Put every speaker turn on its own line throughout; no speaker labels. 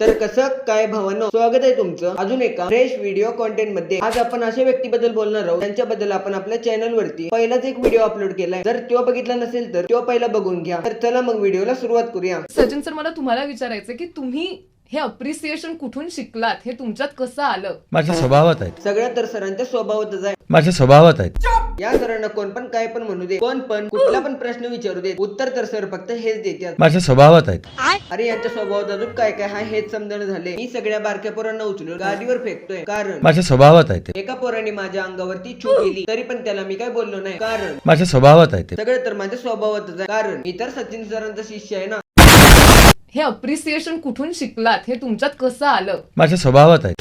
तर कसं काय भावांनो? स्वागत आहे तुमचं. अजून एका फ्रेश व्हिडिओ कॉन्टेंटमध्ये. आज आपण अशा व्यक्तीबद्दल बोलणार आहोत. त्यांच्याबद्दल आपण आपल्या चॅनल वरती पहिलाच एक व्हिडिओ अपलोड केलाय. जर तो बघितला नसेल तर तो पहिला बघून घ्या. तर चला मग व्हिडिओला सुरुवात करूया.
सचिन सर मला तुम्हाला विचारायचं की तुम्ही हे अप्रिसिएशन कुठून शिकलात? हे तुमच्यात कसं आलं?
माझ्या स्वभावात आहेत
सगळ्यात तर सरांच्या स्वभावातच आहे.
माझ्या स्वभावात आहेत.
या सरांना कोण पण काय पण म्हणू दे कोण पण कुठला पण प्रश्न विचारू दे उत्तर तर सर फक्त हेच देतात.
माझ्या स्वभावात आहेत.
अरे यांच्या स्वभावात अजून काय काय? हा हेच समजणं झाले मी सगळ्या बारक्या पोरांना उचलून गाडीवर फेकतोय. कारण
माझ्या स्वभावात आहेत.
एका पोराने माझ्या अंगावरती चूक केली तरी पण त्याला मी काय बोललो नाही. कारण
माझ्या स्वभावात आहे ते.
सगळं तर माझ्या स्वभावातच आहे. कारण मी तर सचिन सरांचा शिष्य आहे ना.
हे अप्रिसिएशन कुठून शिकलात? हे तुमच्यात कसं आलं?
माझ्या स्वभावात आहेत.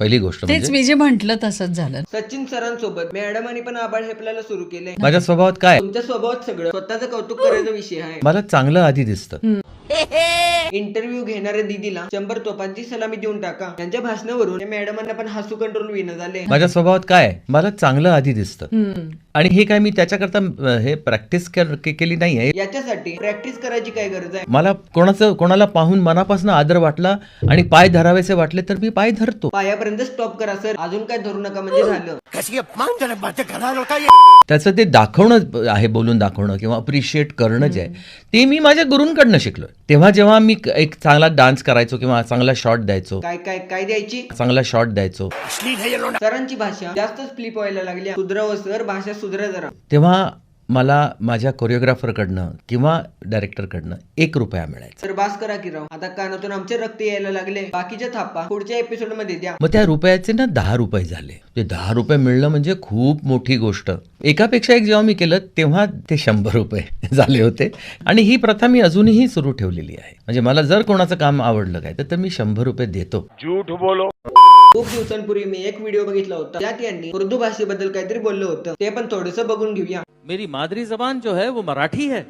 पहिली गोष्ट
तेच
म्हणजे
मी जे म्हंटल तसंच झालं.
सचिन सरांसोबत मॅडमांनी पण आबाळ हेपलायला सुरू केले
माझ्या स्वभावात काय?
तुमच्या स्वभावात सगळं. स्वतःचं कौतुक करायचा विषय आहे.
मला चांगलं आधी दिसतं.
इंटरव्ह्यू घेणाऱ्या दिदीला शंभर तोफांची सलामी देऊन टाका. त्यांच्या भाषणावरून या मॅडमांना पण हसू कंट्रोल विना झाले.
माझ्या स्वभावात काय? मला चांगलं आधी दिसतं. आणि हे काय मी त्याच्याकरता हे प्रॅक्टिस केली नाहीये
याच्यासाठी प्रॅक्टिस करायची काय गरज आहे?
मला कोणाचं कोणाला पाहून मनापासून आदर वाटला आणि पाय धरावेसे वाटले तर मी पाय धरतो.
पायापर्यंत स्टॉप करा सर अजून काय धरू नका म्हणजे झालं.
त्याचं ते दाखवणं आहे बोलून दाखवणं किंवा अप्रिशिएट करणं जे आहे ते मी माझ्या गुरूंकडनं शिकलो तेव्हा जेव्हा मी एक चांगला डान्स करायचो किंवा चांगला शॉट द्यायचो.
काय काय काय द्यायची?
चांगला शॉट द्यायचो.
सरांची भाषा जास्तच फ्लिप व्हायला लागली. सुधराव सर भाषा सुधरा जरा.
तेव्हा मला माझ्या कोरिओग्राफरकडनं किंवा डायरेक्टरकडनं एक रुपया मिळायचा.
सर बास करा की राव. आता कानातून आमचे रक्त यायला लागले. बाकीच्या थापा पुढच्या एपिसोडमध्ये द्या.
मग त्या रुपयाचे ना दहा रुपये झाले. ते दहा रुपये मिळणं म्हणजे खूप मोठी गोष्ट. एकापेक्षा एक जेव्हा मी केलं तेव्हा ते शंभर रुपये झाले होते. आणि ही प्रथा मी अजूनही सुरू ठेवलेली आहे. म्हणजे मला जर कोणाचं काम आवडलं काय तर मी शंभर रुपये देतो.
खूप दिवसांपूर्वी मी एक व्हिडिओ बघितला होता. त्यात यांनी उर्दू भाषेबद्दल काहीतरी बोललं होतं. ते पण थोडंसं बघून घेऊया.
मेरी मादरी जबान जो है वो मराठी है।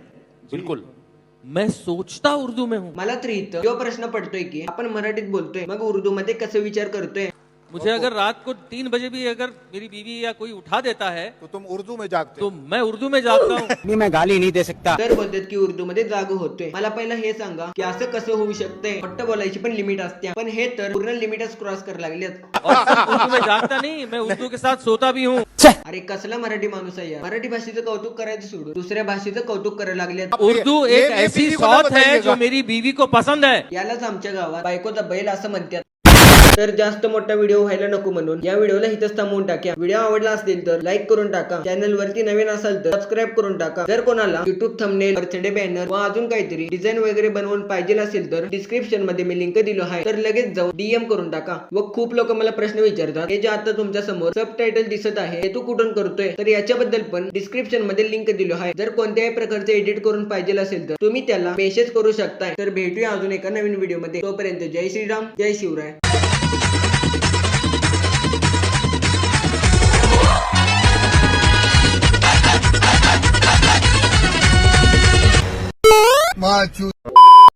बिल्कुल. मैं सोचता उर्दू में हूँ।
मला तर इथं जो प्रश्न पडतोय की आपण मराठीत बोलतोय मग उर्दू मध्ये कसं विचार करतोय?
मुझे अगर रात को तीन बजे भी अगर मेरी बीवी या कोई उठा देता है
तो तुम उर्दू में जागते
तो मैं उर्दू में जागता हूँ।
मैं गाली नहीं दे सकता।
तर बोलतात की उर्दू मध्ये जाग होतोय मला पहिला हे सांगा की असं कसं होऊ शकतंय? फक्त बोलायची पण लिमिट असते पण हे तर पूर्ण लिमिटच क्रॉस
और सिर्फ़ उर्दू में जागता नहीं मैं उर्दू के साथ सोता भी हूँ।
अरे कसला मराठी माणूस आहे यार. मराठी भाषेचं कौतुक करायचं सोडून दुसऱ्या भाषेचं कौतुक करायला लागलेत.
उर्दू एक ऐसी सौत है जो मेरी बीवी को पसंद है।
यालाच आमच्या गावात बायकोचा बैल असं म्हणतात तर जास्त मोठा व्हिडिओ व्हायला नको म्हणून या व्हिडिओला इथंच थांबवून टाक्या. व्हिडिओ आवडला असेल तर लाईक करून टाका. चॅनल वरती नवीन असाल तर सबस्क्राईब करून टाका. जर कोणाला युट्यूब थंबनेल बर्थडे बॅनर व अजून काहीतरी डिझाईन वगैरे बनवून पाहिजे असेल तर डिस्क्रिप्शनमध्ये मी लिंक दिलो आहे. तर लगेच जाऊन डीएम करून टाका. व खूप लोक मला प्रश्न विचारतात हे जे आता तुमच्यासमोर सब टायटल दिसत आहे हे तू कुठून करतोय? तर याच्याबद्दल पण डिस्क्रिप्शनमध्ये लिंक दिलो आहे. जर कोणत्याही प्रकारचे एडिट करून पाहिजे असेल तर तुम्ही त्याला मेसेज करू शकताय. तर भेटूया अजून एका नवीन व्हिडिओमध्ये. तोपर्यंत जय श्रीराम जय शिवराय.
Matthew.